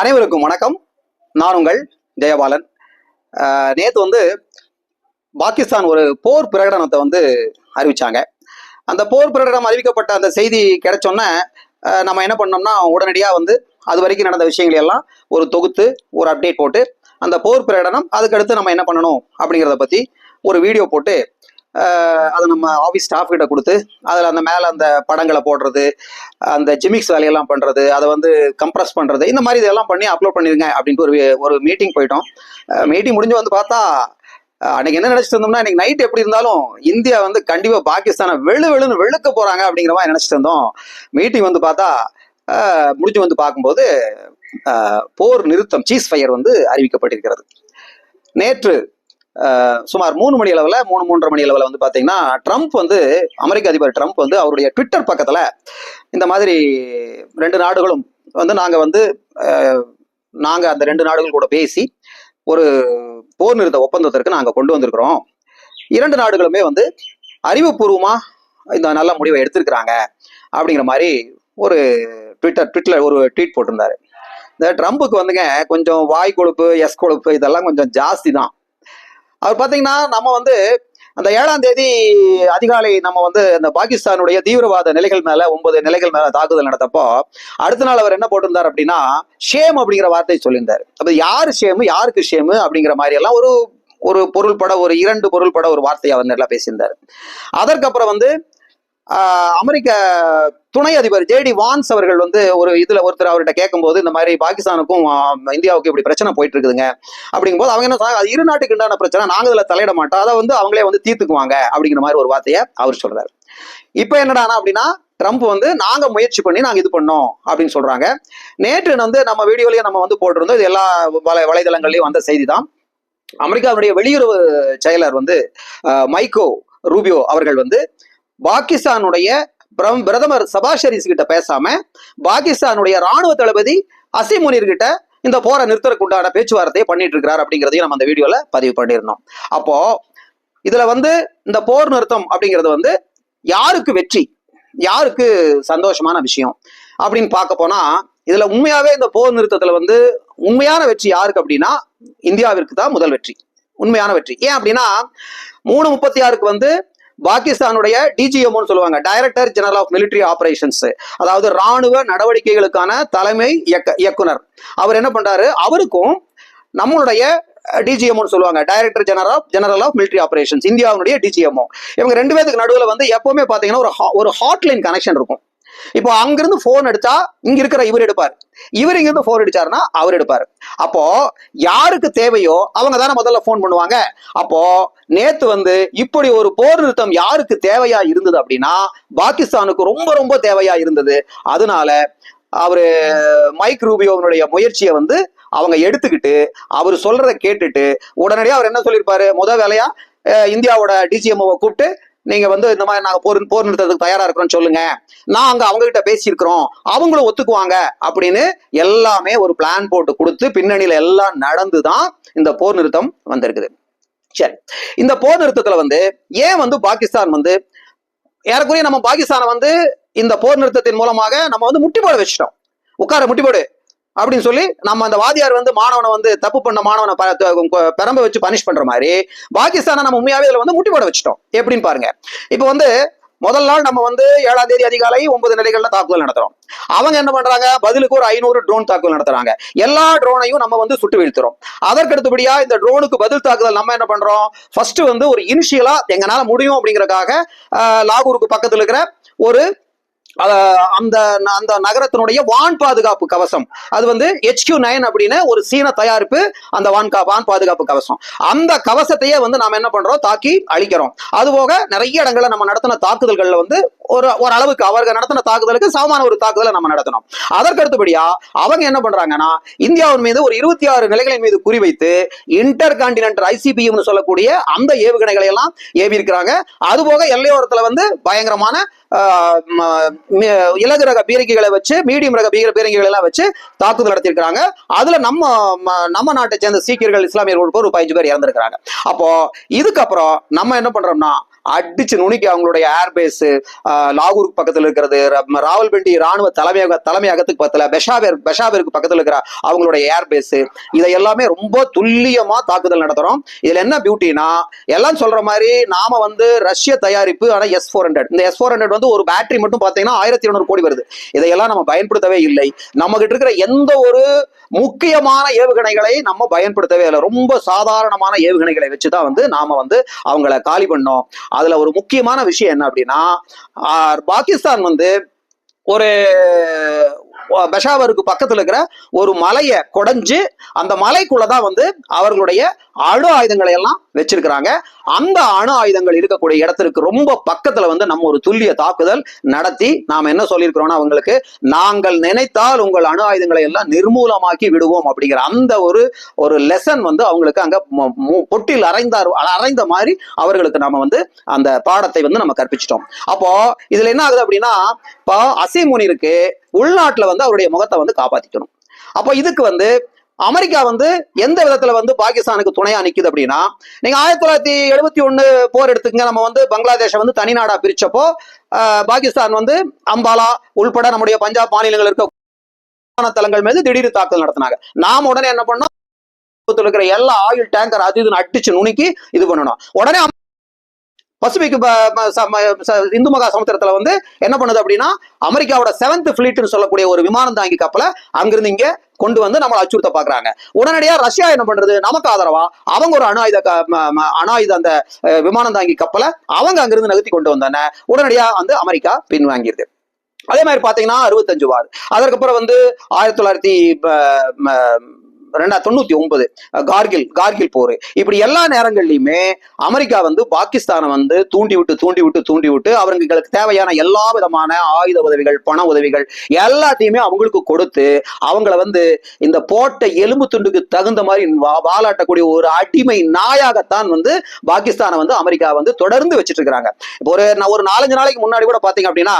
அனைவருக்கும் வணக்கம். நான் உங்கள் ஜெயபாலன். நேற்று வந்து பாகிஸ்தான் ஒரு போர் பிரகடனத்தை வந்து அறிவிச்சாங்க. அந்த போர் பிரகடனம் அறிவிக்கப்பட்ட அந்த செய்தி கிடைச்சோன்னே நம்ம என்ன பண்ணோம்னா உடனடியாக வந்து அது வரைக்கும் நடந்த விஷயங்கள் எல்லாம் ஒரு தொகுத்து ஒரு அப்டேட் போட்டு அந்த போர் பிரகடனம் அதுக்கடுத்து நம்ம என்ன பண்ணணும் அப்படிங்கிறத பற்றி ஒரு வீடியோ போட்டு அதை நம்ம ஆஃபீஸ் ஸ்டாஃப் கிட்ட கொடுத்து அதில் அந்த மேலே அந்த படங்களை போடுறது அந்த ஜிமிக்ஸ் வேலையெல்லாம் பண்ணுறது அதை வந்து கம்ப்ரஸ் பண்ணுறது இந்த மாதிரி இதெல்லாம் பண்ணி அப்லோட் பண்ணிருங்க அப்படின்ட்டு ஒரு ஒரு மீட்டிங் போயிட்டோம். மீட்டிங் முடிஞ்சு வந்து பார்த்தா அன்னைக்கு என்ன நினைச்சிட்டு இருந்தோம்னா இன்னைக்கு நைட் எப்படி இருந்தாலும் இந்தியா வந்து கண்டிப்பா பாகிஸ்தானை வெளு வெளுன்னு வெளுக்க போறாங்க அப்படிங்கிற மாதிரி நினைச்சிட்டு இருந்தோம். மீட்டிங் வந்து பார்த்தா முடிஞ்சு வந்து பார்க்கும்போது போர் நிறுத்தம் சீஸ் ஃபயர் வந்து அறிவிக்கப்பட்டிருக்கிறது. நேற்று சுமார் மூணு மணி அளவில் மூணு மூன்றரை மணி அளவில் வந்து பார்த்தீங்கன்னா ட்ரம்ப் வந்து அமெரிக்க அதிபர் ட்ரம்ப் வந்து அவருடைய ட்விட்டர் பக்கத்தில் இந்த மாதிரி ரெண்டு நாடுகளும் வந்து நாங்கள் வந்து நாங்கள் அந்த ரெண்டு நாடுகள் கூட பேசி ஒரு போர் நிறுத்த ஒப்பந்தத்திற்கு நாங்கள் கொண்டு வந்திருக்கிறோம். இரண்டு நாடுகளுமே வந்து அறிவுபூர்வமாக இந்த நல்ல முடிவை எடுத்திருக்கிறாங்க அப்படிங்கிற மாதிரி ஒரு ட்விட்டர் ட்விட்டில் ஒரு ட்வீட் போட்டிருந்தாரு. இந்த ட்ரம்புக்கு வந்துங்க கொஞ்சம் வாய் கொழுப்பு எஸ் கொழுப்பு இதெல்லாம் கொஞ்சம் ஜாஸ்தி தான். அவர் பார்த்தீங்கன்னா நம்ம வந்து அந்த ஏழாம் தேதி அதிகாலை நம்ம வந்து அந்த பாகிஸ்தானுடைய தீவிரவாத நிலைகள் மேல ஒன்பது நிலைகள் மேல தாக்குதல் நடத்தப்போ அடுத்த நாள் அவர் என்ன போட்டிருந்தார் அப்படின்னா ஷேம் அப்படிங்கிற வார்த்தை சொல்லியிருந்தார். அப்ப யார் ஷேமு? யாருக்கு ஷேமு? அப்படிங்கிற மாதிரி எல்லாம் ஒரு ஒரு பொருள்பட ஒரு இரண்டு பொருள்பட ஒரு வார்த்தையை அவர் நல்லா பேசியிருந்தார். அதற்கப்புறம் வந்து அமெரிக்க துணை அதிபர் ஜேடி வான்ஸ் அவர்கள் வந்து ஒரு இதுல ஒருத்தர் அவர்கிட்ட கேட்கும்போது இந்த மாதிரி பாகிஸ்தானுக்கும் இந்தியாவுக்கும் இப்படி பிரச்சனை போயிட்டு இருக்குதுங்க அப்படிங்கும்போது அவங்க என்ன சொன்னாங்க அது இரு நாட்டுக்கு உண்டான பிரச்சனை நாங்க இதுல தலையிட மாட்டோம். அதை வந்து அவங்களே வந்து தீர்த்துக்குவாங்க அப்படிங்கிற மாதிரி ஒரு வார்த்தையை அவர் சொல்றாரு. இப்போ என்னடானா அப்படின்னா ட்ரம்ப் வந்து நாங்க முயற்சி பண்ணி நாங்க இது பண்ணோம் அப்படின்னு சொல்றாங்க. நேற்று வந்து நம்ம வீடியோலயே நம்ம வந்து போட்டிருந்தோம் இது எல்லா வலை வலைதளங்கள்லயும் வந்த செய்தி தான் அமெரிக்காவுடைய வெளியுறவு செயலர் வந்து மைக்கோ ரூபியோ அவர்கள் வந்து பாகிஸ்தானுடைய பிரம்- பிரதமர் சபாஷ் ஷெரீஸ் கிட்ட பேசாம பாகிஸ்தானுடைய ராணுவ தளபதி அசிம் கிட்ட இந்த போரை நிறுத்தறதுக்கு உண்டான பேச்சுவார்த்தையை பண்ணிட்டு இருக்கிறார் அப்படிங்கிறதையும் நம்ம அந்த வீடியோல பதிவு பண்ணியிருந்தோம். அப்போ இதுல வந்து இந்த போர் நிறுத்தம் அப்படிங்கிறது வந்து யாருக்கு வெற்றி? யாருக்கு சந்தோஷமான விஷயம்? அப்படின்னு பார்க்க போனா இதுல உண்மையாவே இந்த போர் நிறுத்தத்துல வந்து உண்மையான வெற்றி யாருக்கு அப்படின்னா இந்தியாவிற்கு தான் முதல் வெற்றி. உண்மையான வெற்றி. ஏன் அப்படின்னா மூணு முப்பத்தி ஆறுக்கு வந்து பாகிஸ்தானுடைய டிஜிஎம்னு சொல்லுவாங்க director general of military operations அதாவது ராணுவ நடவடிக்கைகளுக்கான தலைமை இயக்க இயக்குனர். அவர் என்ன பண்றாரு? அவருக்கும் நம்மளுடைய டிஜிஎம்னு சொல்லுவாங்க director general of general of military operations இந்தியாவுடைய டிஜிஎம்ஓ இவங்க ரெண்டு பேருக்கு நடுவில் வந்து எப்பவுமே பார்த்தீங்கன்னா ஒரு ஒரு ஹாட்லைன் கனெக்ஷன் இருக்கும். இப்போ அங்கிருந்து போன் அடிச்சா இங்க இருக்கிற இவர் எடுப்பார். இவர் இங்க இருந்து போன் அடிச்சாருன்னா அவர் எடுப்பார். அப்போ யாருக்கு தேவையோ அவங்க தானே முதல்ல போன் பண்ணுவாங்க. அப்போ நேத்து வந்து இப்படி ஒரு போர் நிறுத்தம் யாருக்கு தேவையா இருந்தது அப்படின்னா பாகிஸ்தானுக்கு ரொம்ப ரொம்ப தேவையா இருந்தது. அதனால அவரு மைக் ரூபியோனுடைய முயற்சியை வந்து அவங்க எடுத்துக்கிட்டு அவர் சொல்றதை கேட்டுட்டு உடனடியாக அவர் என்ன சொல்லியிருப்பாரு? முத வேலையா? இந்தியாவோட டிசிஎம்ஓவை கூப்பிட்டு நீங்க வந்து இந்த மாதிரி நாங்க போர் போர் நிறுத்தத்துக்கு தயாரா இருக்கிறோம்னு சொல்லுங்க. நான் அங்க அவங்க கிட்ட பேசியிருக்கிறோம். அவங்களும் ஒத்துக்குவாங்க அப்படின்னு எல்லாமே ஒரு பிளான் போட்டு கொடுத்து பின்னணியில எல்லாம் நடந்துதான் இந்த போர் நிறுத்தம் வந்திருக்குது. சரி. இந்த போர் நிறுத்தத்துல வந்து ஏன் வந்து பாகிஸ்தான் வந்து ஏறக்குறைய நம்ம பாகிஸ்தானை வந்து இந்த போர் நிறுத்தத்தின் மூலமாக நம்ம வந்து முட்டி போட வச்சிட்டோம். உட்கார முட்டி போடு அப்படின்னு சொல்லி நம்ம அந்த வாதியார் வந்து மாணவனை வந்து தப்பு பண்ண மாணவனை பிரம்ப பெரம்ப வச்சு பனிஷ் பண்ற மாதிரி பாகிஸ்தானை நம்ம உண்மையாவே இதில் வந்து முட்டி போட வச்சிட்டோம். எப்படின்னு பாருங்க. இப்போ வந்து முதல் நாள் நம்ம வந்து ஏழாம் தேதி அதிகாலை ஒன்பது நிலைகள்ல தாக்குதல் நடத்துறோம். அவங்க என்ன பண்றாங்க? பதிலுக்கு ஒரு ஐநூறு ட்ரோன் தாக்குதல் நடத்துறாங்க. எல்லா ட்ரோனையும் நம்ம வந்து சுட்டு வீழ்த்துறோம். அதற்கு அடுத்தபடியா இந்த ட்ரோனுக்கு பதில் தாக்குதல் நம்ம என்ன பண்றோம்? ஃபர்ஸ்ட் வந்து ஒரு இனிஷியலா எங்கனால முடியும் அப்படிங்கறக்காக ஆஹ், லாகூருக்கு பக்கத்துல இருக்கிற ஒரு அந்த அந்த நகரத்தினுடைய வான் பாதுகாப்பு கவசம். அது வந்து ஹெச்கியூ நைன் அப்படின்னு ஒரு சீன தயாரிப்பு அந்த வான் கா- வான் பாதுகாப்பு கவசம். அந்த கவசத்தையே வந்து நாம என்ன பண்றோம்? தாக்கி அழிக்கிறோம். அதுபோக நிறைய இடங்களை நம்ம நடத்தின தாக்குதல்கள்ல வந்து ஒரு ஒரு அளவுக்கு அவர்கள் நடத்தின தாக்குதலுக்கு சமமான ஒரு தாக்குதலை நம்ம நடத்தணும் அதற்கடுத்தபடியா அவங்க என்ன பண்றாங்கன்னா இந்தியாவின் மீது ஒரு இருபத்தி ஆறு நிலைகளின் மீது குறிவைத்து இன்டர் கான்டினென்டல் ஐசிபிஎம்னு சொல்லக்கூடிய அந்த ஏவுகணைகளை எல்லாம் ஏவி இருக்கிறாங்க அதுபோக எல்லையோரத்துல வந்து பயங்கரமான ஆஹ், இலகு ரக பீரங்கிகளை வச்சு மீடியம் ரக பீர பீரங்கிகள் எல்லாம் வச்சு தாக்குதல் நடத்தியிருக்கிறாங்க. அதுல நம்ம நம்ம நாட்டை சேர்ந்த சீக்கியர்கள் இஸ்லாமியர்கள் ஒரு பதினஞ்சு பேர் இறந்திருக்கிறாங்க. அப்போ இதுக்கப்புறம் நம்ம என்ன பண்றோம்னா அடிச்சு நுணுக்கி அவங்களுடைய ஏர்பேஸ் லாகூர் பக்கத்துல இருக்கிறது ராவல்பிண்டி ராணுவ தலைமையக தலைமையகத்துக்கு பக்கத்தில் பெஷாவேர் பெஷாவேருக்கு பக்கத்துல இருக்கிற அவங்களுடைய ஏர்பேஸ் இதை எல்லாமே ரொம்ப துல்லியமா தாக்குதல் நடத்துறோம். இதுல என்ன பியூட்டினா எல்லாம் சொல்ற மாதிரி நாம வந்து ரஷ்ய தயாரிப்பு ஆனா எஸ் ஃபோர் ஹண்ட்ரட் இந்த எஸ் ஃபோர் ஹண்ட்ரட் வந்து ஒரு பேட்டரி மட்டும் பாத்தீங்கன்னா ஆயிரத்தி இருநூறு கோடி வருது. இதையெல்லாம் நம்ம பயன்படுத்தவே இல்லை. நம்ம கிட்ட இருக்கிற எந்த ஒரு முக்கியமான ஏவுகணைகளை நம்ம பயன்படுத்தவே இல்லை. ரொம்ப சாதாரணமான ஏவுகணைகளை வச்சுதான் வந்து நாம வந்து அவங்கள காலி பண்ணோம். அதுல ஒரு முக்கியமான விஷயம் என்ன அப்படின்னா பாகிஸ்தான் வந்து ஒரு பெஷாவருக்கு பக்கத்தில் இருக்கிற ஒரு மலையை குடைஞ்சு அந்த மலைக்குள்ளதான் வந்து அவர்களுடைய அணு ஆயுதங்களை எல்லாம் வச்சிருக்கிறாங்க. அந்த அணு ஆயுதங்கள் இருக்கக்கூடிய இடத்திற்கு ரொம்ப பக்கத்துல வந்து நம்ம ஒரு துல்லிய தாக்குதல் நடத்தி நாம என்ன சொல்லியிருக்கிறோம்னா அவங்களுக்கு நாங்கள் நினைத்தால் உங்கள் அணு ஆயுதங்களை எல்லாம் நிர்மூலமாக்கி விடுவோம் அப்படிங்கிற அந்த ஒரு ஒரு லெசன் வந்து அவங்களுக்கு அங்க மு- பொட்டில் அரைந்தார் அரைந்த மாதிரி அவர்களுக்கு நாம வந்து அந்த பாடத்தை வந்து நம்ம கற்பிச்சிட்டோம். அப்போ இதுல என்ன ஆகுது அப்படின்னா இப்போ அசீம் உள்நாட்டில் வந்து அவருடைய முகத்தை வந்து காப்பாற்றிக்கணும் அப்போ இதுக்கு வந்து அமெரிக்கா வந்து எந்த விதத்துல வந்து பாகிஸ்தானுக்கு துணையா நிக்குது அப்படின்னா நீங்க ஆயிரத்தி தொள்ளாயிரத்தி எழுபத்தி ஒண்ணு போர் எடுத்துக்கங்க நம்ம வந்து பங்களாதேஷை வந்து தனி நாடா பிரிச்சப்போ பாகிஸ்தான் வந்து அம்பாலா உள்பட நம்முடைய பஞ்சாப் மாநிலங்கள் இருக்க தலங்கள் மீது திடீர் தாக்குதல் நடத்தினாங்க. நாம் உடனே என்ன பண்ணோம்? இருக்கிற எல்லா ஆயில் டேங்கர் அது இதுன்னு அடிச்சு நுணுக்கி இது பண்ணணும். உடனே பசிபிக் இந்து மகா சமுத்திரத்துல வந்து என்ன பண்ணுது அப்படின்னா அமெரிக்காவோட செவன்த் ஃபிளீட்னு சொல்லக்கூடிய ஒரு விமானம் தாங்கி கப்பலை அங்கிருந்து இங்க கொண்டு வந்து நம்மளை அச்சுறுத்த பாக்குறாங்க உடனடியா ரஷ்யா என்ன பண்றது? நமக்கு ஆதரவா? அவங்க ஒரு அணு ஆயுத அணு ஆயுத அந்த விமானம் தாங்கி கப்பலை அவங்க அங்கிருந்து நகர்த்தி கொண்டு வந்தானே. உடனடியா வந்து அமெரிக்கா பின்வாங்கிருது. அதே மாதிரி பாத்தீங்கன்னா அறுபத்தஞ்சு வார். அதற்கப்புறம் வந்து ஆயிரத்தி தொள்ளாயிரத்தி ரெண்டா தொண்ணூத்தி ஒன்பது. கார்கில் கார்கில் போர். இப்படி எல்லா நேரங்கள்லையுமே அமெரிக்கா வந்து பாகிஸ்தானை வந்து தூண்டி விட்டு தூண்டி விட்டு தூண்டி விட்டு அவங்களுக்கு தேவையான எல்லா விதமான ஆயுத உதவிகள் பண உதவிகள் எல்லாத்தையுமே அவங்களுக்கு கொடுத்து அவங்கள வந்து இந்த போட்ட எலும்பு துண்டுக்கு தகுந்த மாதிரி வா- வாலாட்டக்கூடிய ஒரு அடிமை நாயாகத்தான் வந்து பாகிஸ்தானை வந்து அமெரிக்கா வந்து தொடர்ந்து வச்சுட்டு இருக்கிறாங்க. இப்போ ஒரு நான் ஒரு நாலஞ்சு நாளைக்கு முன்னாடி கூட பாத்தீங்க அப்படின்னா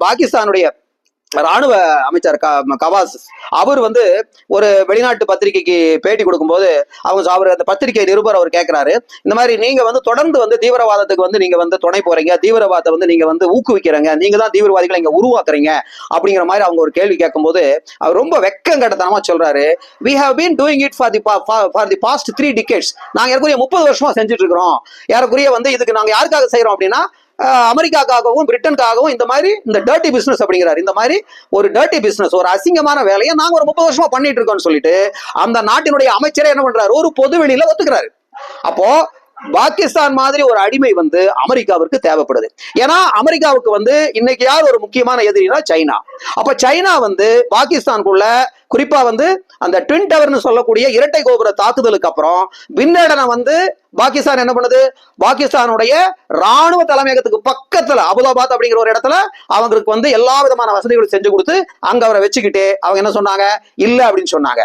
பாகிஸ்தானுடைய ராணுவ அமைச்சர் க- கவாஸ் அவர் வந்து ஒரு வெளிநாட்டு பத்திரிகைக்கு பேட்டி கொடுக்கும்போது அவங்க அவர் அந்த பத்திரிகை நிருபர் அவர் கேட்கிறாரு இந்த மாதிரி நீங்க வந்து தொடர்ந்து வந்து தீவிரவாதத்துக்கு வந்து நீங்க வந்து துணை போறீங்க. தீவிரவாதத்தை வந்து நீங்க வந்து ஊக்குவிக்கிறீங்க. நீங்க தான் தீவிரவாதிகளை இங்க உருவாக்குறீங்க அப்படிங்கிற மாதிரி அவங்க ஒரு கேள்வி கேட்கும்போது அவர் ரொம்ப வெக்கம் கட்டத்தனமா சொல்றாரு. We have been doing it for the for the past three decades நாங்க ஏறக்குறைய முப்பது வருஷமா செஞ்சுட்டு இருக்கிறோம். ஏறக்குரிய வந்து இதுக்கு நாங்க யாருக்காக செய்யறோம் அப்படின்னா அமெரிக்காக்காகவும் பிரிட்டனுக்காகவும் இந்த மாதிரி இந்த டர்ட்டி பிசினஸ் அப்படிங்கிறார். இந்த மாதிரி ஒரு டர்ட்டி பிசினஸ் ஒரு அசிங்கமான வேலையை நாங்க ஒரு முப்பது வருஷமா பண்ணிட்டு இருக்கோம்னு சொல்லிட்டு அந்த நாட்டினுடைய அமைச்சரே என்ன பண்றாரு? ஒரு பொது வெளியில ஒத்துக்கிறாரு. அப்போ பாகிஸ்தான் மாதிரி ஒரு அடிமை வந்து அமெரிக்காவிற்கு தேவைப்படுது. ஏன்னா அமெரிக்காவுக்கு வந்து இன்னைக்கு யார் ஒரு முக்கியமான எதிரினா சைனா. அப்ப சைனா வந்து பாகிஸ்தானுக்குள்ள குறிப்பா வந்து அந்த ட்வின் டவர்னு சொல்லக்கூடிய இரட்டை கோபுர தாக்குதலுக்கு அப்புறம் பின்னடனை வந்து பாகிஸ்தான் என்ன பண்ணுது? பாகிஸ்தானுடைய ராணுவ தலைமையகத்துக்கு பக்கத்துல அபுதாபாத் அப்படிங்கிற ஒரு இடத்துல அவங்களுக்கு வந்து எல்லா விதமான வசதிகளும் செஞ்சு கொடுத்து அங்க அவரை வச்சுக்கிட்டு அவங்க என்ன சொன்னாங்க? இல்லை அப்படின்னு சொன்னாங்க.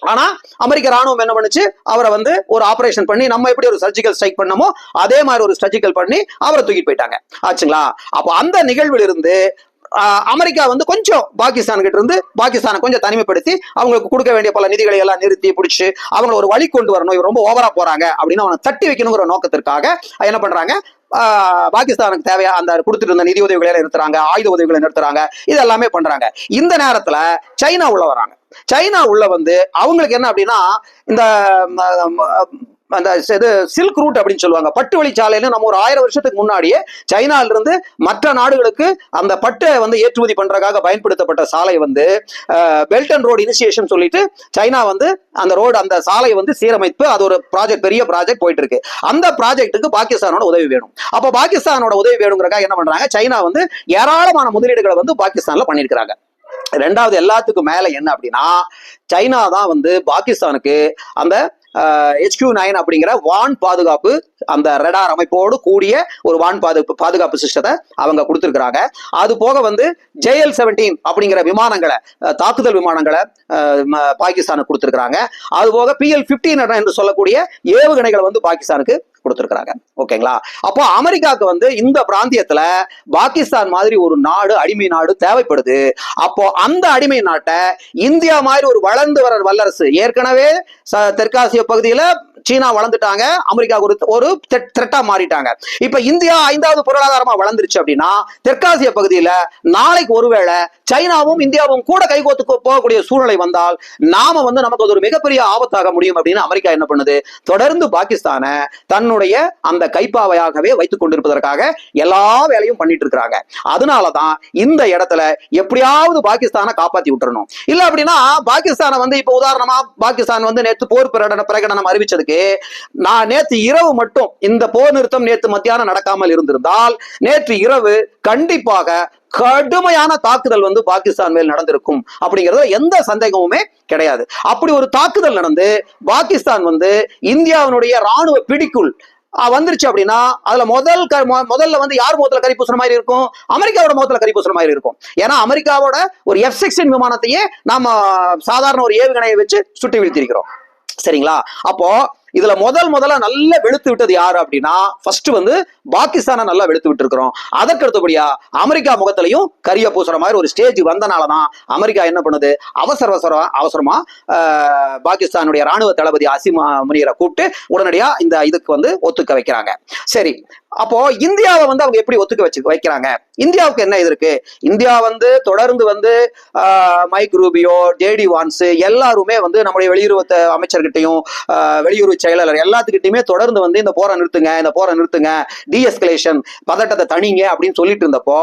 ஆனா அமெரிக்க ராணுவம் என்ன பண்ணுச்சு? அவரை வந்து ஒரு ஆபரேஷன் பண்ணி நம்ம எப்படி ஒரு சர்ஜிக்கல் ஸ்ட்ரைக் பண்ணமோ அதே மாதிரி ஒரு சர்ஜிக்கல் பண்ணி அவரை தூக்கிட்டு போயிட்டாங்க. ஆச்சுங்களா? அப்போ அந்த நிகழ்வில் இருந்து அமெரிக்கா வந்து கொஞ்சம் பாகிஸ்தான் கிட்ட இருந்து பாகிஸ்தானை கொஞ்சம் தனிமைப்படுத்தி அவங்களுக்கு கொடுக்க வேண்டிய பல நிதிகளை எல்லாம் நிறுத்தி பிடிச்சி அவங்கள ஒரு வழி கொண்டு வரணும் இவர் ரொம்ப ஓவரா போறாங்க அப்படின்னு அவனை தட்டி வைக்கணுங்கிற நோக்கத்திற்காக என்ன பண்றாங்க? ஆஹ், பாகிஸ்தானுக்கு தேவையா அந்த கொடுத்துட்டு இருந்த நிதி உதவிகளை நிறுத்துறாங்க ஆயுத உதவிகளை நிறுத்துறாங்க இது எல்லாமே பண்றாங்க. இந்த நேரத்துல சைனா உள்ள வராங்க சைனா உள்ள வந்து அவங்களுக்கு என்ன அப்படின்னா இந்த அந்த இது சில்க் ரூட் அப்படின்னு சொல்லுவாங்க. பட்டு வழிச்சாலையில நம்ம ஒரு ஆயிரம் வருஷத்துக்கு முன்னாடியே சைனால இருந்து மற்ற நாடுகளுக்கு அந்த பட்டை வந்து ஏற்றுமதி பண்றதுக்காக பயன்படுத்தப்பட்ட சாலை வந்து பெல்ட் அண்ட் ரோடு இனிஷியேஷன் சொல்லிட்டு சைனா வந்து அந்த ரோடு அந்த சாலை வந்து சீரமைப்பு அது ஒரு ப்ராஜெக்ட் பெரிய ப்ராஜெக்ட் போயிட்டு இருக்கு அந்த ப்ராஜெக்ட்டுக்கு பாகிஸ்தானோட உதவி வேணும். அப்போ பாகிஸ்தானோட உதவி வேணுங்கிறக்காக என்ன பண்றாங்க? சைனா வந்து ஏராளமான முதலீடுகளை வந்து பாகிஸ்தான்ல பண்ணியிருக்கிறாங்க. ரெண்டாவது எல்லாத்துக்கும் மேல என்ன அப்படின்னா சைனா தான் வந்து பாகிஸ்தானுக்கு அந்த ஹெச்கியூ நைன் அப்படிங்கிற வான் பாதுகாப்பு அந்த ரெடார் அமைப்போடு கூடிய ஒரு வான் பாதுகாப்பு பாதுகாப்பு சிஸ்டத்தை அவங்க கொடுத்துருக்குறாங்க. அது போக வந்து ஜேஎல் செவன்டீன் அப்படிங்கிற விமானங்களை தாக்குதல் விமானங்களை பாகிஸ்தானுக்கு கொடுத்துருக்குறாங்க. அது போக பிஎல் பிப்டீன் என்று சொல்லக்கூடிய ஏவுகணைகளை வந்து பாகிஸ்தானுக்கு கொடுத்துருக்குறாங்க. ஓகேங்களா? அப்போ அமெரிக்காவுக்கு வந்து இந்த பிராந்தியத்துல பாகிஸ்தான் மாதிரி ஒரு நாடு அடிமை நாடு தேவைப்படுது. அப்போ அந்த அடிமை நாட்டை இந்தியா மாதிரி ஒரு வளர்ந்து வர வல்லரசு ஏற்கனவே தெற்காசிய பகுதியில சீனா வளர்ந்துட்டாங்க அமெரிக்கா ஒரு ஒரு த்ரெட்டா மாறிட்டாங்க. இப்ப இந்தியா ஐந்தாவது பொருளாதாரமா வளர்ந்துருச்சு அப்படின்னா தெற்காசிய பகுதியில நாளைக்கு ஒருவேளை சைனாவும் இந்தியாவும் கூட கைகோத்து போகக்கூடிய சூழ்நிலை வந்தால் நாம வந்து நமக்கு அது ஒரு மிகப்பெரிய ஆபத்தாக முடியும் அப்படின்னு அமெரிக்கா என்ன பண்ணுது? தொடர்ந்து பாகிஸ்தானை தன்னுடைய அந்த கைப்பாவையாகவே வைத்துக் கொண்டிருப்பதற்காக எல்லா வேலையும் பண்ணிட்டு இருக்கிறாங்க. அதனாலதான் இந்த இடத்துல எப்படியாவது பாகிஸ்தானை காப்பாத்தி விட்டுறணும். இல்ல அப்படின்னா பாகிஸ்தானை வந்து இப்ப உதாரணமா பாகிஸ்தான் வந்து நேற்று போர் பிரகடன பிரகடனம் அறிவிச்சதுக்கு நான் நேத்து இரவு மட்டும் இந்த போர் நிறுத்தம் நேத்து மத்தியானம் நடக்காமல் இருந்திருந்தால் நேற்று இரவு கண்டிப்பாக கடுமையான தாக்குதல் வந்து பாகிஸ்தான் மேல் நடந்திருக்கும் அப்படிங்கறது எந்த சந்தேகமுமே கிடையாது. அப்படி ஒரு தாக்குதல் நடந்து பாகிஸ்தான் வந்து இந்தியாவினுடைய ராணுவ பிடிக்குள் வந்துருச்சு அப்படின்னா அதுல முதல் க- முதல்ல வந்து யார் முகத்துல கறி பூசுற மாதிரி இருக்கும்? அமெரிக்காவோட முகத்துல கறி பூசுற மாதிரி இருக்கும். ஏன்னா அமெரிக்காவோட ஒரு எஃப் சிக்ஸ்டின் விமானத்தையே நாம சாதாரண ஒரு ஏவுகணையை வச்சு சுட்டி வீழ்த்திருக்கிறோம் சரிங்களா? அப்போ இதுல முதல் முதல்ல நல்லா வெளுத்து விட்டது யாரு அப்படின்னா ஃபர்ஸ்ட் வந்து பாகிஸ்தானை நல்லா வெளுத்து விட்டு இருக்கிறோம் அதற்கு அடுத்தபடியா அமெரிக்கா முகத்திலையும் கரிய பூசுற மாதிரி ஒரு ஸ்டேஜ் வந்தனாலதான் அமெரிக்கா என்ன பண்ணுது? அவசர அவசர அவசரமா ஆஹ், பாகிஸ்தானுடைய ராணுவ தளபதி அசிமா முனியரை கூப்பிட்டு உடனடியா இந்த இதுக்கு வந்து ஒத்துக்க வைக்கிறாங்க. சரி அப்போ இந்தியாவை வந்து அவங்க எப்படி ஒத்துக்க வச்சு வைக்கிறாங்க? இந்தியாவுக்கு என்ன இது இருக்கு? இந்தியா வந்து தொடர்ந்து வந்து மைக் ரூபியோ ஜேடி வான்ஸ் எல்லாருமே வந்து நம்முடைய வெளியுறவு அமைச்சர்கிட்டையும் அமைச்சர்கிட்டயும் ஆஹ், வெளியுறவு செயலாளர் எல்லாத்துக்கிட்டையுமே தொடர்ந்து வந்து இந்த போரை நிறுத்துங்க இந்த போரை நிறுத்துங்க டிஎஸ்கலேஷன் பதட்டத்தை தணிங்க அப்படின்னு சொல்லிட்டு இருந்தப்போ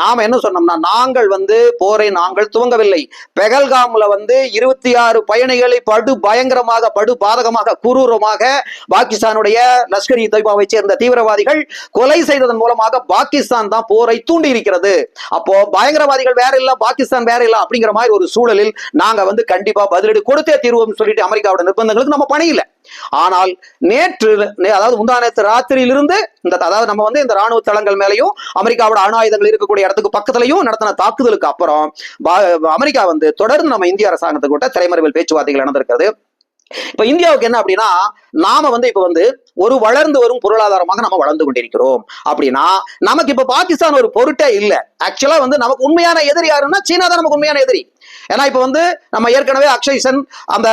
நாம என்ன சொன்னோம்னா நாங்கள் வந்து போரை நாங்கள் துவங்கவில்லை. பெகல்காம்ல வந்து இருபத்தி ஆறு பயணிகளை படு பயங்கரமாக படு பாதகமாக குரூரமாக பாகிஸ்தானுடைய லஷ்கர் இ தொய்பாவை சேர்ந்த தீவிரவாதிகள் கொலை செய்ததன் மூலமாக பாகிஸ்தான் தான் போரை தூண்டி இருக்கிறது அப்போ பயங்கரவாதிகள் வேற இல்ல பாகிஸ்தான் வேற இல்ல அப்படிங்கிற மாதிரி ஒரு சூழலில் நாங்க வந்து கண்டிப்பா பதிலடி கொடுத்தே தீர்வோம் சொல்லிட்டு அமெரிக்காவோட நிர்பந்தங்களுக்கு நம்ம பணியில ஆனால் நேற்று அதாவது முந்தானத்து ராத்திரியிலிருந்து இந்த அதாவது நம்ம வந்து இந்த ராணுவ தளங்கள் மேலையும் அமெரிக்காவோட அணு ஆயுதங்கள் இருக்கக்கூடிய இடத்துக்கு பக்கத்துலயும் நடத்தின தாக்குதலுக்கு அப்புறம் அமெரிக்கா வந்து தொடர்ந்து நம்ம இந்திய அரசாங்கத்துக்கு கூட திரைமறைவில் பேச்சுவார்த்தைகள் நடந்திருக்கிறது. இப்ப இந்தியாவுக்கு என்ன அப்படின்னா நாம வந்து இப்ப வந்து ஒரு வளர்ந்து வரும் பொருளாதாரமாக நம்ம வளர்ந்து கொண்டிருக்கிறோம். அப்படின்னா நமக்கு இப்ப பாகிஸ்தான் ஒரு பொருட்டே இல்ல. ஆக்சுவலா வந்து நமக்கு உண்மையான எதிரி யாருன்னா சீனா தான் நமக்கு உண்மையான எதிரி. ஏன்னா இப்ப வந்து நம்ம ஏற்கனவே அக்ஷய் சென் அந்த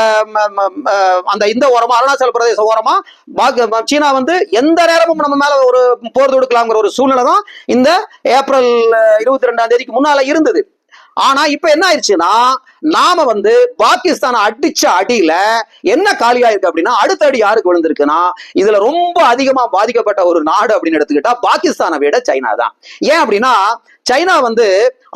அந்த இந்த ஓரமா அருணாச்சல பிரதேச ஓரமா சீனா வந்து எந்த நேரமும் நம்ம மேல ஒரு போர் தொடுக்கலாங்கிற ஒரு சூழ்நிலை தான் இந்த ஏப்ரல் இருபத்தி ரெண்டாம் தேதிக்கு முன்னால இருந்தது. ஆனா இப்ப என்ன ஆயிடுச்சுன்னா நாம வந்து பாகிஸ்தான் அடிச்ச அடியில என்ன காலியா இருக்கு அப்படின்னா அடுத்த அடி யாருக்கு விழுந்திருக்குன்னா இதுல ரொம்ப அதிகமா பாதிக்கப்பட்ட ஒரு நாடு அப்படின்னு எடுத்துக்கிட்டா பாகிஸ்தானை விட சைனா தான். ஏன் அப்படின்னா சைனா வந்து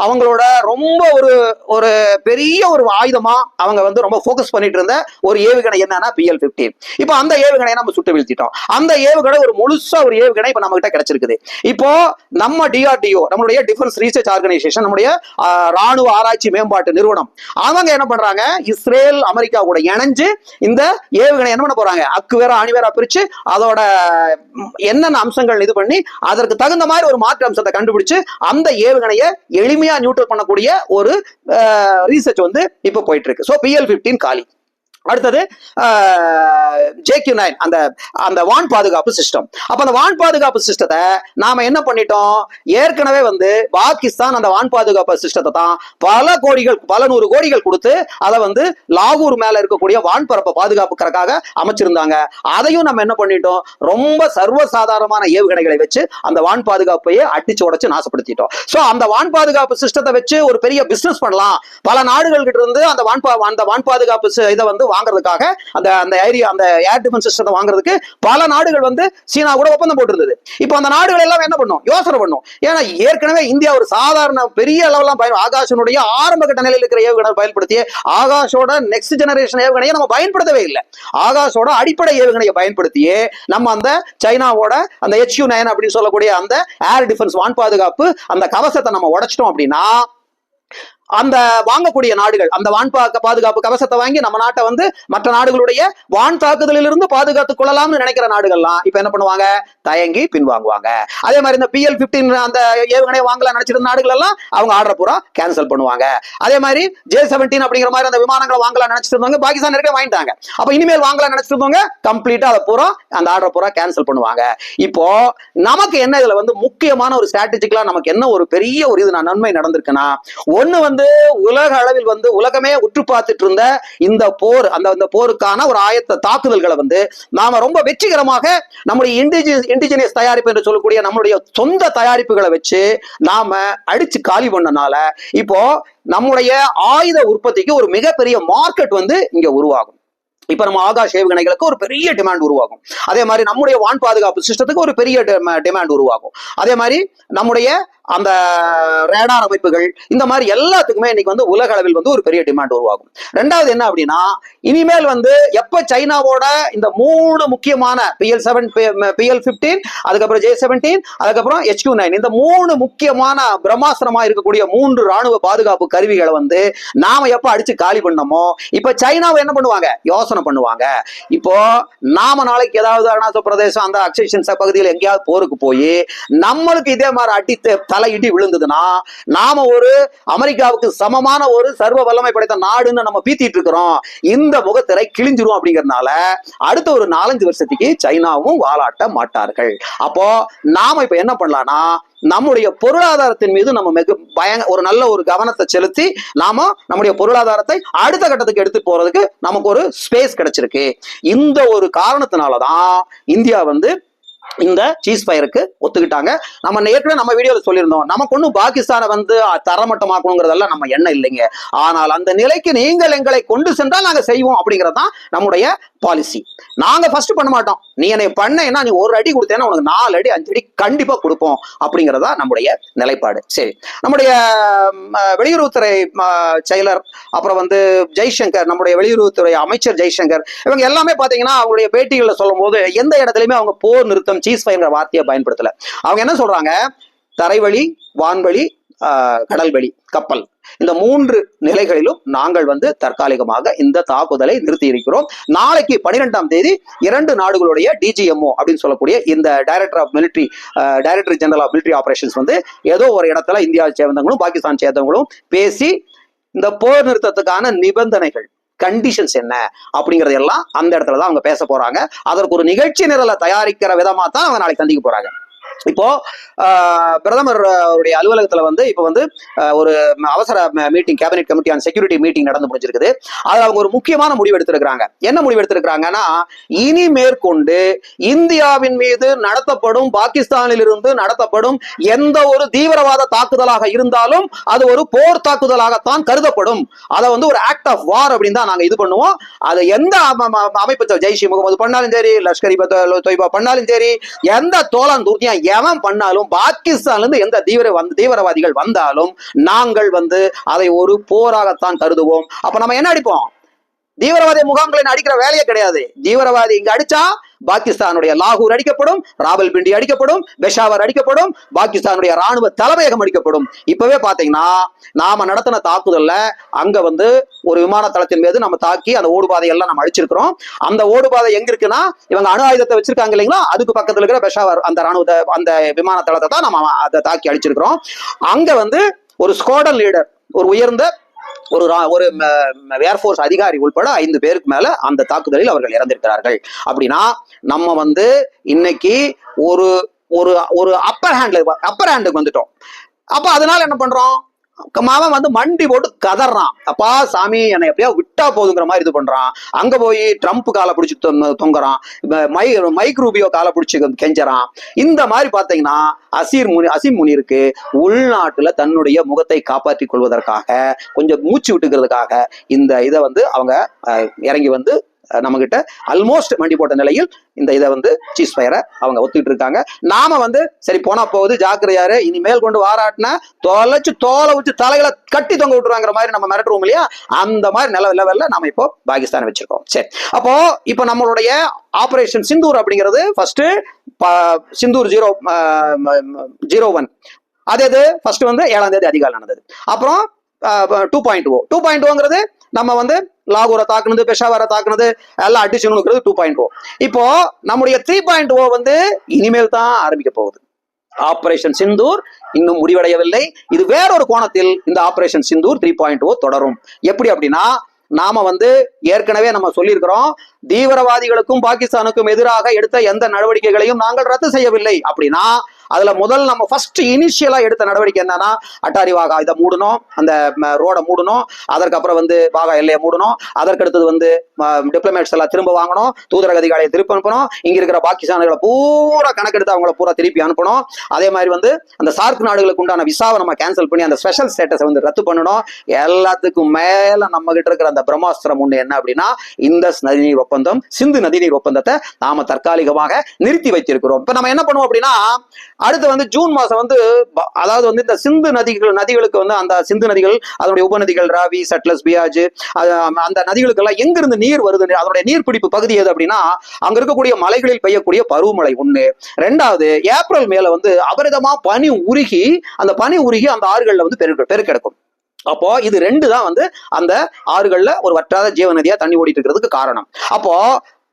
அவங்களோட ரொம்ப ஒரு ஒரு பெரிய ஒரு ஆயுதமா அவங்க வந்து ரொம்ப ஃபோக்கஸ் பண்ணிட்டு இருந்த ஒரு ஏவுகணை என்னன்னா பிஎல் பிப்டீன் இப்போ அந்த ஏவுகணையை நம்ம சுட்டு வீழ்த்திட்டோம். அந்த ஏவுகணை ஒரு முழுசா ஒரு ஏவுகணை இப்போ நம்ம கிட்ட கிடைச்சிருக்குது. இப்போ நம்ம டிஆர்டிஓ நம்மளுடைய டிஃபென்ஸ் ரீசர்ச் ஆர்கனைசேஷன் நம்முடைய ராணுவ ஆராய்ச்சி மேம்பாட்டு நிறுவனம் அவங்க என்ன பண்றாங்க? இஸ்ரேல் அமெரிக்கா கூட இணைஞ்சு இந்த ஏவுகணை என்ன பண்ண போறாங்க? அக்கு வேற அணி வேற பிரிச்சு அதோட என்னென்ன அம்சங்கள் இது பண்ணி அதற்கு தகுந்த மாதிரி ஒரு மாற்று அம்சத்தை கண்டுபிடிச்சு அந்த ஏவுகணையை எளிமையா நியூட்ரல் பண்ணக்கூடிய ஒரு ரீசர்ச் வந்து இப்போ போயிட்டு இருக்கு. ஸோ பிஎல் பிப்டீன் காலி. அடுத்தது ஜேக்யூ நைன் அந்த அந்த வான் பாதுகாப்பு சிஸ்டம் அப்ப அந்த வான் பாதுகாப்பு சிஸ்டத்தை நாம என்ன பண்ணிட்டோம்? ஏற்கனவே வந்து பாகிஸ்தான் அந்த வான் பாதுகாப்பு சிஸ்டத்தை தான் பல கோடிகள் பல நூறு கோடிகள் கொடுத்து அதை வந்து லாகூர் மேல இருக்கக்கூடிய வான்பரப்பை பாதுகாப்புக்கிறக்காக அமைச்சிருந்தாங்க. அதையும் நம்ம என்ன பண்ணிட்டோம்? ரொம்ப சர்வசாதாரணமான ஏவுகணைகளை வச்சு அந்த வான் பாதுகாப்பையே அடிச்சு உடச்சு நாசப்படுத்திட்டோம். சோ அந்த வான் பாதுகாப்பு சிஸ்டத்தை வச்சு ஒரு பெரிய பிசினஸ் பண்ணலாம். பல நாடுகள் கிட்ட இருந்து அந்த வான் அந்த வான் பாதுகாப்பு இதை வந்து வாங்குறதுக்காக அந்த அந்த ஏரியா அந்த ஏர் டிஃபென்ஸ் சிஸ்டத்தை வாங்குறதுக்கு பல நாடுகள் வந்து சீனா கூட ஒப்பந்தம் போட்டிருந்தது. இப்போ அந்த நாடுகள் எல்லாம் என்ன பண்ணும்? யோசனை பண்ணும். ஏன்னா ஏற்கனவே இந்தியா ஒரு சாதாரண பெரிய அளவெல்லாம் பயன் ஆகாஷனுடைய ஆரம்ப கட்ட நிலையில் இருக்கிற ஏவுகணை பயன்படுத்திய ஆகாஷோட நெக்ஸ்ட் ஜெனரேஷன் ஏவுகணையை நம்ம பயன்படுத்தவே இல்லை. ஆகாஷோட அடிப்படை ஏவுகணையை பயன்படுத்தியே நம்ம அந்த சைனாவோட அந்த ஹெச்யூ நைன் அப்படின்னு சொல்லக்கூடிய அந்த ஏர் டிஃபென்ஸ் வான் பாதுகாப்பு அந்த கவசத்தை நம்ம உடைச்சிட்டோம் அப்படின்னா அந்த வாங்கக்கூடிய நாடுகள் அந்த வான் பாதுகாப்பு கவசத்தை வாங்கி நம்ம நாட்டை வந்து மற்ற நாடுகளுடைய வான் தாக்குதலிலிருந்து பாதுகாத்துக் கொள்ளலாம்னு நினைக்கிற நாடுகள்லாம் இப்ப என்ன பண்ணுவாங்க? தயங்கி பின்வாங்குவாங்க. அதே மாதிரி இந்த பிஎல் பிப்டீன் அந்த ஏவுகணை வாங்கலாம் நினைச்சிருந்த நாடுகள் எல்லாம் அவங்க ஆர்டர் பூரா கேன்சல் பண்ணுவாங்க. அதே மாதிரி ஜே செவன்டீன் அப்படிங்கிற மாதிரி அந்த விமானங்களை வாங்கலாம் நினைச்சிட்டு பாகிஸ்தான் இருக்க வாங்கிட்டாங்க. அப்ப இனிமேல் வாங்கலாம் நினைச்சிட்டு கம்ப்ளீட்டா அதை பூரா அந்த ஆர்டர் பூரா கேன்சல் பண்ணுவாங்க. இப்போ நமக்கு என்ன இதுல வந்து முக்கியமான ஒரு ஸ்ட்ராட்டஜிக்கலா நமக்கு என்ன ஒரு பெரிய ஒரு இது நன்மை நடந்திருக்குன்னா ஒண்ணு வந்து வந்து உலக அளவில் வந்து உலகமே உற்று பார்த்துட்டு இருந்த இந்த போர் அந்த அந்த போருக்கான ஒரு ஆயத்த தாக்குதல்களை வந்து நாம ரொம்ப வெற்றிகரமாக நம்முடைய இண்டிஜி இண்டிஜினியஸ் தயாரிப்பு என்று சொல்லக்கூடிய நம்மளுடைய சொந்த தயாரிப்புகளை வச்சு நாம அடிச்சு காலி பண்ணனால இப்போ நம்முடைய ஆயுத உற்பத்திக்கு ஒரு மிகப்பெரிய மார்க்கெட் வந்து இங்க உருவாகும். இப்ப நம்ம ஆகாஷ் ஏவுகணைகளுக்கு ஒரு பெரிய டிமாண்ட் உருவாகும். அதே மாதிரி நம்முடைய வான் பாதுகாப்பு சிஸ்டத்துக்கு ஒரு பெரிய டிமாண்ட் உருவாகும். அதே மாதிரி நம்முடைய அந்த ரேடார் அமைப்புகள் இந்த மாதிரி எல்லாத்துக்குமே இன்னைக்கு வந்து உலக அளவில் வந்து ஒரு பெரிய டிமாண்ட் உருவாகும். ரெண்டாவது என்ன அப்படின்னா இனிமேல் வந்து எப்ப சைனாவோட இந்த மூணு முக்கியமான பிஎல் செவன் பிஎல் பிப்டீன் அதுக்கப்புறம் ஜே செவன்டீன் அதுக்கப்புறம் ஹெச் நைன் இந்த மூணு முக்கியமான பிரம்மாஸ்திரமா இருக்கக்கூடிய மூன்று ராணுவ பாதுகாப்பு கருவிகளை வந்து நாம எப்ப அடிச்சு காலி பண்ணமோ இப்ப சைனாவை என்ன பண்ணுவாங்க? யோசனை பண்ணுவாங்க. இப்போ நாம நாளைக்கு ஏதாவது அருணாச்சல பிரதேசம் அந்த அக்ஷேஷன் பகுதியில் எங்கேயாவது போருக்கு போய் நம்மளுக்கு இதே மாதிரி அடித்து தலையிட்டு விழுந்ததுன்னா நாம ஒரு அமெரிக்காவுக்கு சமமான ஒரு சர்வ வல்லமை படைத்த நாடுன்னு நம்ம பீத்திட்டு இருக்கிறோம். இந்த முகத்திரை கிழிஞ்சிரும் அப்படிங்கறதுனால அடுத்த ஒரு நாலஞ்சு வருஷத்துக்கு சைனாவும் வாழாட்ட மாட்டார்கள். அப்போ நாம இப்ப என்ன பண்ணலாம்னா நம்முடைய பொருளாதாரத்தின் மீது நம்ம மிக பயங்க ஒரு நல்ல ஒரு கவனத்தை செலுத்தி நாம நம்முடைய பொருளாதாரத்தை அடுத்த கட்டத்துக்கு எடுத்து போறதுக்கு நமக்கு ஒரு ஸ்பேஸ் கிடைச்சிருக்கு. இந்த ஒரு காரணத்தினாலதான் இந்தியா வந்து இந்த சீஸ் ஃபயருக்கு ஒத்துக்கிட்டாங்க. நம்ம ஏற்கனவே நம்ம வீடியோல சொல்லியிருந்தோம். நமக்கு ஒன்றும் பாகிஸ்தானை வந்து தரமட்டமாக்கணுங்கிறதெல்லாம் நம்ம எண்ணம் இல்லைங்க. ஆனால் அந்த நிலைக்கு நீங்கள் எங்களை கொண்டு சென்றால் நாங்க செய்வோம் அப்படிங்கிறது தான் நம்முடைய பாலிசி நாங்க ஃபர்ஸ்ட் பண்ண மாட்டோம். நீ என்னை பண்ணேன்னா நீ ஒரு அடி கொடுத்தேன்னா உனக்கு நாலு அடி அஞ்சு அடி கண்டிப்பா கொடுப்போம். அப்படிங்கிறதா நம்முடைய நிலைப்பாடு. சரி. நம்முடைய வெளியுறவுத்துறை செயலர் அப்புறம் வந்து ஜெய்சங்கர் நம்முடைய வெளியுறவுத்துறை அமைச்சர் ஜெய்சங்கர் இவங்க எல்லாமே பாத்தீங்கன்னா அவங்களுடைய பேட்டிகளில் சொல்லும் போது எந்த இடத்துலயுமே அவங்க போர் நிறுத்தம் சீஸ் ஃபயர்ங்கிற வார்த்தையை பயன்படுத்தல. அவங்க என்ன சொல்றாங்க? தரைவழி வான்வழி ஆஹ், கப்பல். இந்த மூன்று நிலைகளிலும் நாங்கள் வந்து தற்காலிகமாக இந்த தாக்குதலை நிறுத்தி இருக்கிறோம் நாளைக்கு பனிரெண்டாம் தேதி இரண்டு நாடுகளுடைய டிஜிஎம்ஓ அப்படின்னு சொல்லக்கூடிய இந்த director of military director general of military operations வந்து ஏதோ ஒரு இடத்துல இந்தியாவை சேர்ந்தவங்களும் பாகிஸ்தான் சேர்ந்தவங்களும் பேசி இந்த போர் நிறுத்தத்துக்கான நிபந்தனைகள் கண்டிஷன்ஸ் என்ன அப்படிங்கறதெல்லாம் அந்த இடத்துல தான் அவங்க பேச போறாங்க. அதற்கு ஒரு நிகழ்ச்சி நிரலை தயாரிக்கிற விதமா தான் அவங்க நாளைக்கு சந்திக்க போறாங்க. இப்போ ஆஹ், பிரதமர் அவருடைய அலுவலகத்துல வந்து இப்போ வந்து ஒரு அவசர meeting cabinet committee on security meeting நடந்து முடிஞ்சிருக்குது. அதுல அவங்க ஒரு முக்கியமான முடிவு எடுத்திருக்கிறாங்க. என்ன முடிவு எடுத்திருக்கிறாங்கன்னா இனி மேற்கொண்டு இந்தியாவின் மீது நடத்தப்படும் பாகிஸ்தானில் இருந்து நடத்தப்படும் எந்த ஒரு தீவிரவாத தாக்குதலாக இருந்தாலும் அது ஒரு போர் தாக்குதலாகத்தான் கருதப்படும். அதை வந்து ஒரு ஆக்ட் ஆஃப் வார் அப்படின்னு தான் நாங்க இது பண்ணுவோம். அது எந்த அம- அமைப்பு ஜெய்ஷி முகமது பண்ணாலும் சரி லஷ்கர் தொய்பா பண்ணாலும் சரி எந்த தோலான் துர்த்தியா எவன் பண்ணாலும் பாகிஸ்தான்ல இருந்து எந்த தீவிர வந்து தீவிரவாதிகள் வந்தாலும் நாங்கள் வந்து அதை ஒரு போராகத்தான் கருதுவோம். அப்ப நம்ம என்ன அடிப்போம்? தீவிரவாதி முகாம்களை அடிக்கிற வேலையே கிடையாது. தீவிரவாதி இங்க அடிச்சா பாகிஸ்தானுடைய லாகூர் அடிக்கப்படும் ராவல்பிண்டி அடிக்கப்படும் பெஷாவர் அடிக்கப்படும் பாகிஸ்தானுடைய ராணுவ தலைமையகம் அடிக்கப்படும். இப்பவே பாத்தீங்கன்னா நாம நடத்தின தாக்குதல்ல அங்க வந்து ஒரு விமான தளத்தின் மீது நம்ம தாக்கி அந்த ஓடுபாதை எல்லாம் நம்ம அடிச்சிருக்கிறோம். அந்த ஓடுபாதை எங்க இருக்குன்னா இவங்க அணு ஆயுதத்தை வச்சிருக்காங்க இல்லைங்களா? அதுக்கு பக்கத்துல இருக்கிற பெஷாவர் அந்த ராணுவ அந்த விமான தளத்தை தான் நம்ம அதை தாக்கி அடிச்சிருக்கிறோம். அங்க வந்து ஒரு ஸ்குவாடன் லீடர் ஒரு உயர்ந்த ஒரு ஒரு ஏர்ஃபோர்ஸ் அதிகாரி உள்பட ஐந்து பேருக்கு மேல அந்த தாக்குதலில் அவர்கள் இறந்திருக்கிறார்கள். அப்படின்னா நம்ம வந்து இன்னைக்கு ஒரு ஒரு ஒரு அப்பர் ஹேண்ட்ல அப்பர் ஹேண்டுக்கு வந்துட்டோம். அப்ப அதனால என்ன பண்றோம்? மாமன் வந்து மண்டி போட்டு கதறான். அப்பா சாமி என்னை எப்படியா விட்டா போதுங்கிற மாதிரி இது பண்றான். அங்க போய் ட்ரம்ப் காலை பிடிச்சி தொங்க- தொங்குறான். மை மைக் ரூபியோ காலை பிடிச்சி கெஞ்சறான். இந்த மாதிரி பாத்தீங்கன்னா அசீர் முனி அசீம் முனிருக்கு உள்நாட்டுல தன்னுடைய முகத்தை காப்பாற்றிக் கொள்வதற்காக கொஞ்சம் மூச்சு விட்டுக்கிறதுக்காக இந்த இதை வந்து அவங்க இறங்கி வந்து நம்ம கிட்ட ஆல்மோஸ்ட் மண்டி போட்ட நிலையில் இந்த இதை வந்து சீஸ் ஃபயரை அவங்க ஒத்துக்கிட்டு இருக்காங்க. நாம வந்து சரி போனா போகுது ஜாக்கிரதையாரு இனிமேல் கொண்டு வாராட்டின தொலைச்சு தோலை வச்சு தலைகளை கட்டி தொங்க விட்டுருவாங்கிற மாதிரி நம்ம மிரட்டுவோம் இல்லையா? அந்த மாதிரி நில லெவல்ல நம்ம இப்போ பாகிஸ்தான் வச்சிருக்கோம். சரி. அப்போ இப்போ நம்மளுடைய ஆபரேஷன் சிந்தூர் அப்படிங்கிறது first Sindoor zero zero one அது எது? ஃபர்ஸ்ட் வந்து ஏழாம் தேதி அதிகாலை நடந்தது. அப்புறம் two point O two point ஓங்கிறது நம்ம வந்து லாகூரை தாக்குனது பெஷாவரை தாக்குனது எல்லாம் அடிச்சுங்கிறது டூ பாயிண்ட் ஓ. இப்போ நம்முடைய த்ரீ பாயிண்ட் ஓ வந்து இனிமேல் தான் ஆரம்பிக்க போகுது. ஆபரேஷன் சிந்தூர் இன்னும் முடிவடையவில்லை. இது வேறொரு கோணத்தில் இந்த operation Sindoor three point O தொடரும். எப்படி அப்படின்னா நாம வந்து ஏற்கனவே நம்ம சொல்லியிருக்கிறோம் தீவிரவாதிகளுக்கும் பாகிஸ்தானுக்கும் எதிராக எடுத்த எந்த நடவடிக்கைகளையும் நாங்கள் ரத்து செய்யவில்லை. அப்படின்னா அதுல முதல் நம்ம ஃபர்ஸ்ட் இனிஷியலா எடுத்த நடவடிக்கை என்னன்னா அட்டாரி வாகா இதை மூடணும் அந்த ரோடை மூடணும் அதற்கப்புறம் வந்து வாகா எல்லையை மூடணும் அதற்கடுத்தது வந்து டிப்ளமேட்ஸ் எல்லாம் திரும்ப வாங்கணும் தூதரக அதிகாரியை திருப்பி அனுப்பணும் இங்க இருக்கிற பாகிஸ்தான்களை பூரா கணக்கெடுத்து அவங்கள பூரா திருப்பி அனுப்பணும். அதே மாதிரி வந்து அந்த சார்க் நாடுகளுக்கு உண்டான விசாவை நம்ம கேன்சல் பண்ணி அந்த ஸ்பெஷல் ஸ்டேட்டஸை வந்து ரத்து பண்ணணும். எல்லாத்துக்கும் மேல நம்ம கிட்ட இருக்கிற அந்த பிரம்மாஸ்திரம் ஒண்ணு என்ன அப்படின்னா இந்த நதிநீர் ஒப்பந்தம் சிந்து நதிநீர் ஒப்பந்தத்தை நாம தற்காலிகமாக நிறுத்தி வைத்திருக்கிறோம். இப்ப நம்ம என்ன பண்ணுவோம் அப்படின்னா அடுத்து வந்து ஜூன் மாதம் வந்து ப- அதாவது வந்து இந்த சிந்து நதிகள் நதிகளுக்கு வந்து அந்த சிந்து நதிகள் அதனுடைய உபநதிகள் ராவி சட்லஸ் பியாஜ் அந்த நதிகளுக்கெல்லாம் எங்கிருந்து நீர் வருது அதனுடைய நீர்பிடிப்பு பகுதி எது அப்படின்னா அங்க இருக்கக்கூடிய மலைகளில் பெய்யக்கூடிய பருவமழை ஒண்ணு. ரெண்டாவது ஏப்ரல் மேல வந்து அபரிதமா பனி உருகி அந்த பனி உருகி அந்த ஆறுகள்ல வந்து பெரு பெருக்கெடுக்கும். அப்போ இது ரெண்டு தான் வந்து அந்த ஆறுகள்ல ஒரு வற்றாத ஜீவநதியா தண்ணி ஓடிட்டு இருக்கிறதுக்கு காரணம். அப்போ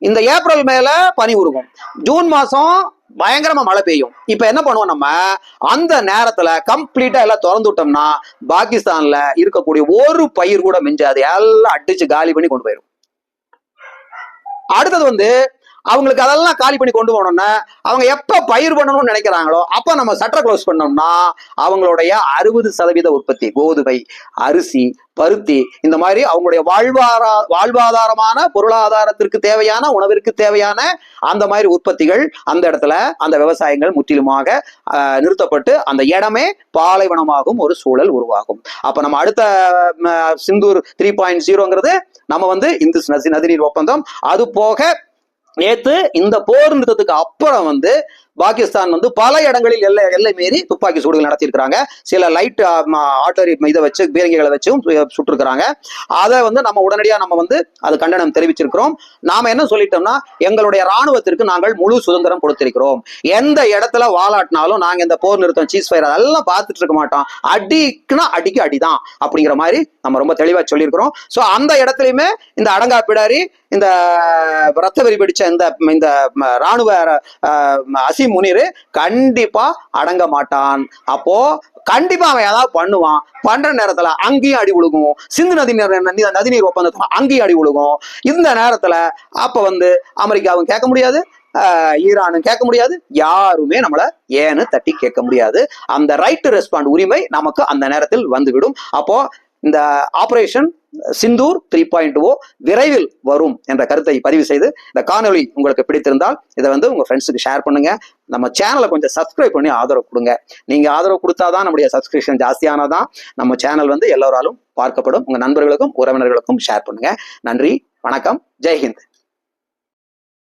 இந்த ஏப்ரல் மேல பனி உருகும். ஜூன் மாசம் பயங்கரமா மழை பெய்யும். இப்ப என்ன பண்ணுவோம் நம்ம? அந்த நேரத்துல கம்ப்ளீட்டா எல்லாம் திறந்து விட்டோம்னா பாகிஸ்தான்ல இருக்கக்கூடிய ஒரு பயிர் கூட மிஞ்சாது. எல்லாம் அடிச்சு காலி பண்ணி கொண்டு போயிடும் அடுத்தது வந்து அவங்களுக்கு அதெல்லாம் காலி பண்ணி கொண்டு போனோம்னா அவங்க எப்ப பயிர் பண்ணணும்னு நினைக்கிறாங்களோ அப்ப நம்ம சட்டை க்ளோஸ் பண்ணோம்னா அவங்களுடைய அறுபது சதவீத உற்பத்தி கோதுமை அரிசி பருத்தி. இந்த மாதிரி அவங்களுடைய வாழ்வாரா வாழ்வாதாரமான பொருளாதாரத்திற்கு தேவையான உணவிற்கு தேவையான அந்த மாதிரி உற்பத்திகள் அந்த இடத்துல அந்த விவசாயங்கள் முற்றிலுமாக ஆஹ், நிறுத்தப்பட்டு அந்த இடமே பாலைவனமாகும் ஒரு சூழல் உருவாகும். அப்ப நம்ம அடுத்த சிந்தூர் த்ரீ பாயிண்ட் ஜீரோங்கிறது நம்ம வந்து இந்து நதி நதிநீர் ஒப்பந்தம். அது போக நேத்து இந்த போர் நிறுத்தத்துக்கு அப்புறம் வந்து பாகிஸ்தான் வந்து பல இடங்களில் எல்லை எல்லை மீறி துப்பாக்கி சூடுகள் நடத்தியிருக்கிறாங்க. சில லைட் ஆட்டரி இதை வச்சு பீரங்கிகளை வச்சும் சு- சுட்டிருக்கிறாங்க. அதை வந்து நம்ம உடனடியாக நம்ம வந்து அது கண்டனம் தெரிவிச்சிருக்கிறோம். நாம என்ன சொல்லிட்டோம்னா எங்களுடைய ராணுவத்திற்கு நாங்கள் முழு சுதந்திரம் கொடுத்திருக்கிறோம். எந்த இடத்துல வாலாட்டினாலும் நாங்க இந்த போர் நிறுத்தம் சீஸ் ஃபயர் அதெல்லாம் பார்த்துட்டு இருக்க மாட்டோம். அடிக்குன்னா அடிக்கு அடிதான் அப்படிங்கிற மாதிரி நம்ம ரொம்ப தெளிவா சொல்லியிருக்கிறோம். ஸோ அந்த இடத்துலையுமே இந்த அடங்கா பிடாரி இந்த ரத்த வெறி பிடிச்ச இந்த இந்த ராணுவ அஹ், முனிர் கண்டிப்பா அடங்க மாட்டான். அப்போ கண்டிப்பா அவன் ஏதாவது பண்ணுவான். பண்ற நேரத்துல அங்கேயும் அடி உழுகும். சிந்து நதி நீர் நதிநீர் ஒப்பந்தத்துல அங்கேயும் அடி உழுகும். இந்த நேரத்துல அப்ப வந்து அமெரிக்காவும் கேட்க முடியாது ஆஹ் ஈரானும் கேட்க முடியாது. யாருமே நம்மள ஏன்னு தட்டி கேட்க முடியாது. அந்த ரைட் டு ரெஸ்பாண்ட் உரிமை நமக்கு அந்த நேரத்தில் வந்துவிடும். அப்போ இந்த operation Sindoor three point O விரைவில் வரும் என்ற கருத்தை பதிவு செய்து இந்த காணொலி உங்களுக்கு பிடித்திருந்தால் இதை வந்து உங்க ஃப்ரெண்ட்ஸுக்கு ஷேர் பண்ணுங்க. நம்ம சேனலை கொஞ்சம் சப்ஸ்கிரைப் பண்ணி ஆதரவு கொடுங்க. நீங்க ஆதரவு கொடுத்தாதான் நம்முடைய சப்ஸ்கிரிப்ஷன் ஜாஸ்தியானதான். நம்ம சேனல் வந்து எல்லோராலும் பார்க்கப்படும். உங்க நண்பர்களுக்கும் உறவினர்களுக்கும் ஷேர் பண்ணுங்க. நன்றி வணக்கம். ஜெய்ஹிந்த்